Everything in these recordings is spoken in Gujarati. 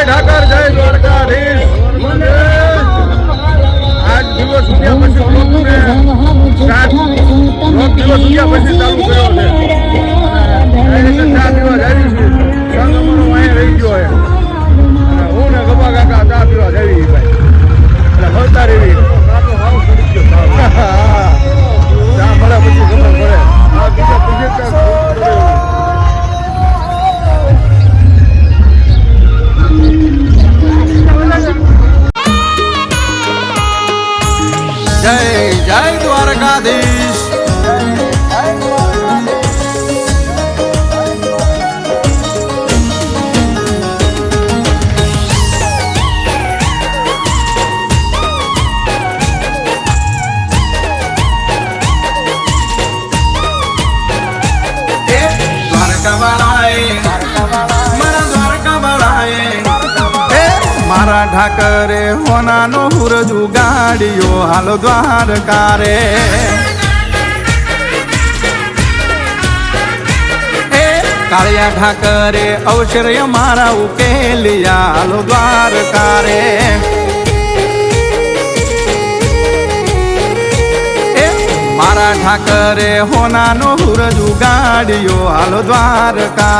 ઠાકર જય દ્વારકાધીશ. રહી ગયો હું મારા ઠાકરે હોનાનો હુરજ ઉગાડ્યો. હાલ દ્વારકારે. કાળિયા ઠાકરે અવસર મારા ઉકેલિયા. હાલ દ્વારકારે. મારા ઠાકરે હોનાનો હુરજ ઉગાડ્યો. હાલો દ્વારકા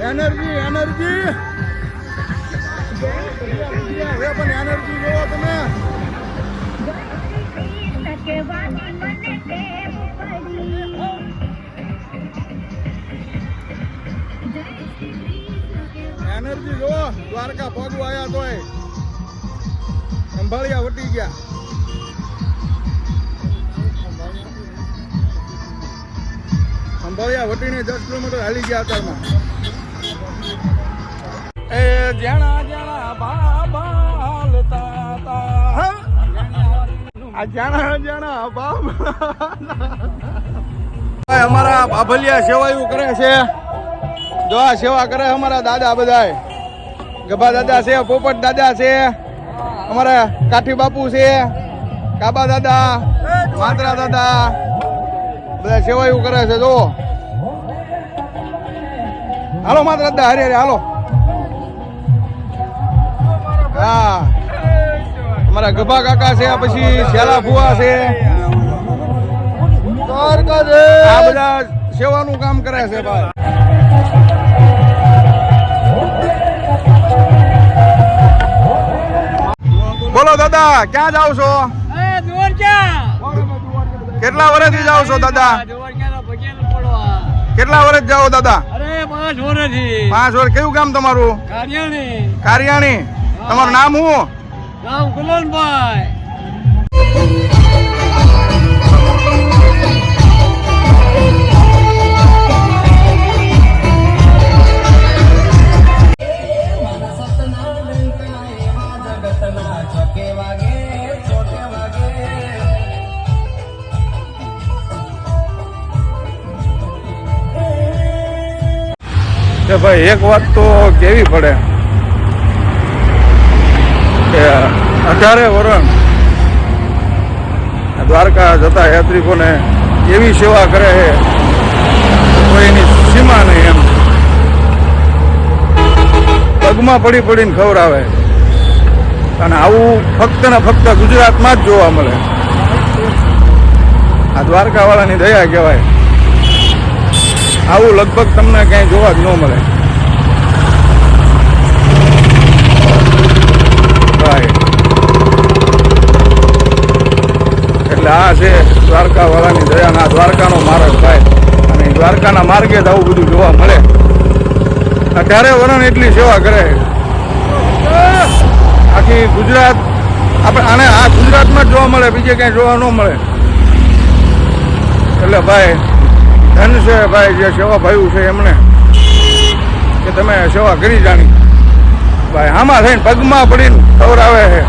એનર્જી એનર્જી એનર્જી જોવો તમે. એનર્જી જોવો, દ્વારકા પગ આવ્યા તોય. સંભાળ્યા વટી ગયા. સંભાળ્યા વટીને દસ કિલોમીટર હાલી ગયા અત્યારમાં એ જેણા જેણા બાબા હાલતા તા હા? આ જેણા જેણા બાબા અમારા બાભલિયા સેવાયું કરે છે. જો આ સેવા કરે અમારા દાદા બધા ગભા દાદા છે, પોપટ દાદા છે, અમારા કાઠી બાપુ છે, કાબા દાદા માત્રા દાદા, બધા સેવાયું કરે છે, જો. હાલો માત્ર દાદા, હરે હરે, હાલો. હા. અમારા ગભા કાકા છે પછી શ્યાલા ફુવા છે. આ બધા સેવાનું કામ કરે છે ભાઈ. બોલો દાદા ક્યાં જાવ છો? કેટલા વર્ષથી જાવ છો દાદા? કેટલા વર્ષ જાઓ દાદા? પાંચ વર્ષ. કેવું કામ તમારું? કાર્યાણી. કારિયાણી. તમારું નામ શું નામ ગુલનભાઈ કે ભાઈ એક વાત તો કેવી પડે? કે અઢારે વરણ દ્વારકા જતા યાત્રિકોને એવી સેવા કરે છે કોઈની સીમા નહીં એમ. પગમાં પડી પડીને ખવડાવે. અને આવું ફક્ત ને ફક્ત ગુજરાતમાં જ જોવા મળે. આ દ્વારકાવાળાની દયા કહેવાય. આવું લગભગ તમને ક્યાંય જોવા જ ન મળે ભાઈ એટલે આ છે દ્વારકાવાળાની દયાના દ્વારકાનો માર્ગ ભાઈ અને દ્વારકાના માર્ગે જ આવું બધું જોવા મળે. અઢારે વરણ એટલી સેવા કરે? આખી ગુજરાત, આપણે આને આ ગુજરાતમાં જ જોવા મળે, બીજે ક્યાંય જોવા ન મળે. એટલે ભાઈ, ધન છે ભાઈ, જે સેવા ભાઈ છે એમને, કે તમે સેવા કરી જાણી. ભાઈ, આમાં થઈને પગમાં પડીને ખવડાવે છે.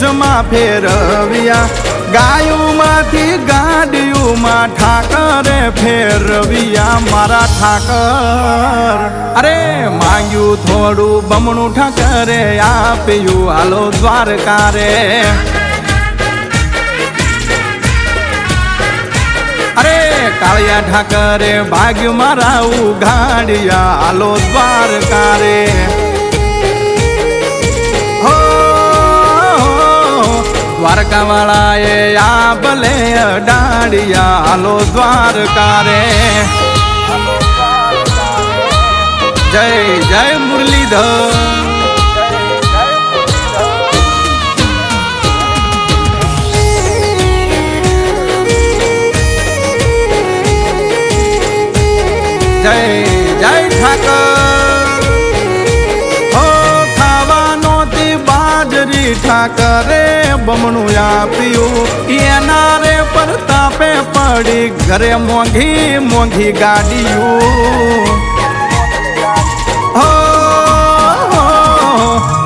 વિદેશમાં ફેરવ્યા. ગાયુમાંથી ગાડીઓમાં ઠાકરે ફેરવ્યા. મારા ઠાકર, અરે માંગ્યું થોડું બમણું ઠાકરે આપ્યું. હાલો દ્વારકારે. અરે કાળિયા ઠાકરે ભાગ્યું મારા ઉઘાડિયા. આલો દ્વારકા દ્વારકા વાળાએ આ ભલે અડાડિયા, હાલો દ્વારકા રે જય જય મુરલીધર. જય જય ઠાકર. હો ખાવાનો તે બાજરી ઠાકરે. બમણું આપ્યું. એના રે પરતાપે પડી ઘરે મોંઘી મોંઘી ગાડીયું. હો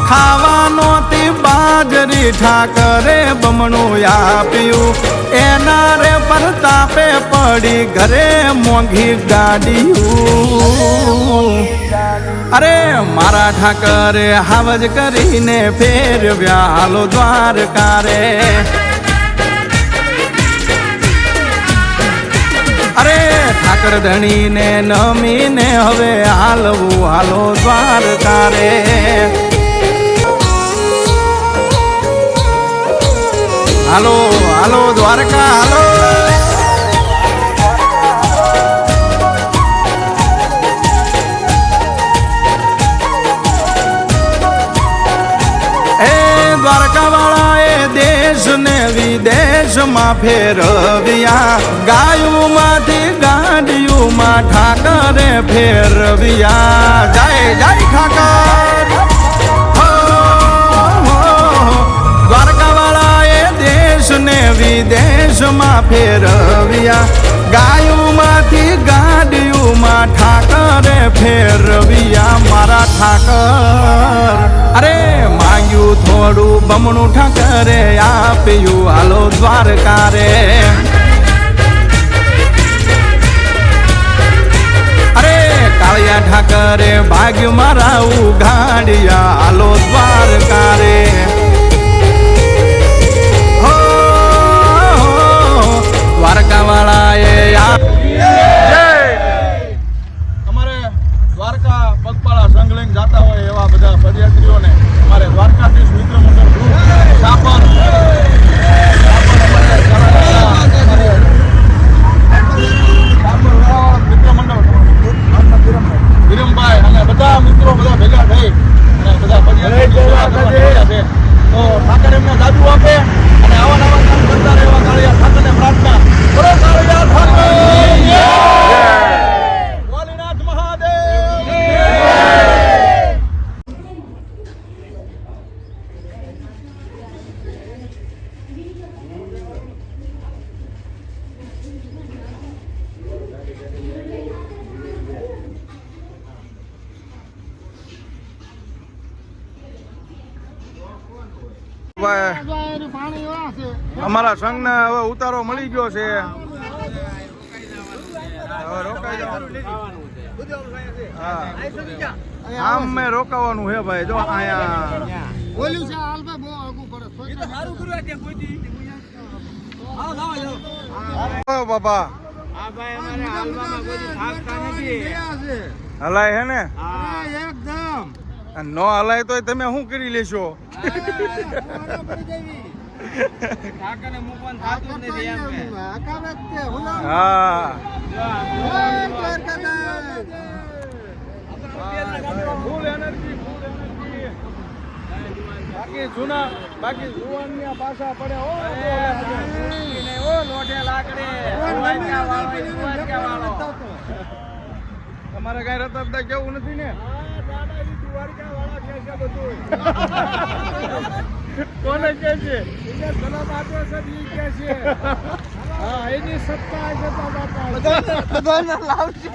ખાવા બાજરી ઠાકરે બમણું આપ્યું. એના રે પરતાપે પડી ઘરે મોંઘી ગાડીયું. અરે મારા ઠાકરે હાવજ કરીને ફેરવ્યા હાલો દ્વારકા રે અરે ઠાકર ધણીને નમીને હવે હાલવું હાલો દ્વારકા હાલો હાલો, દ્વારકા, હાલો. એ દ્વારકા એ દેશ ને વિદેશમાં ફેરવ્યા. ગાયુમાંથી ગાડીઓમાં ઠાકરે ફેરવ્યા. જય જય ઠાકર. ફેરવ્યા. ગાયુંમાંથી ગાડીઓમાં ઠાકરે ફેરવ્યા. મારા ઠાકર, અરે માંગ્યું થોડું બમણું ઠાકરે આપ્યું. હાલો દ્વારકારે. અરે કાળિયા ઠાકરે ભાગ્યું મારા ઉઘાડિયા. હાલો અમારા સંઘને હવે ઉતારો મળી ગયો છે. આમ મેં રોકાવાનું હે ભાઈ જો અહીંયા. ઓ બાપા. આ ભાઈ અમારે હાલવામાં કોઈ થાકતા હલાય હે ને? એકદમ. નો હલાય તોય તમે શું કરી લેશો? બાકી જૂના બાકી જુવાનિયા પાછા પડે હો ને ઓ લોઢે લાકડે. તમારે કઈ રતન કેવું નથી ને? કોને કે છે? હા એની સત્તા છે બાપા. બધાને લાવશે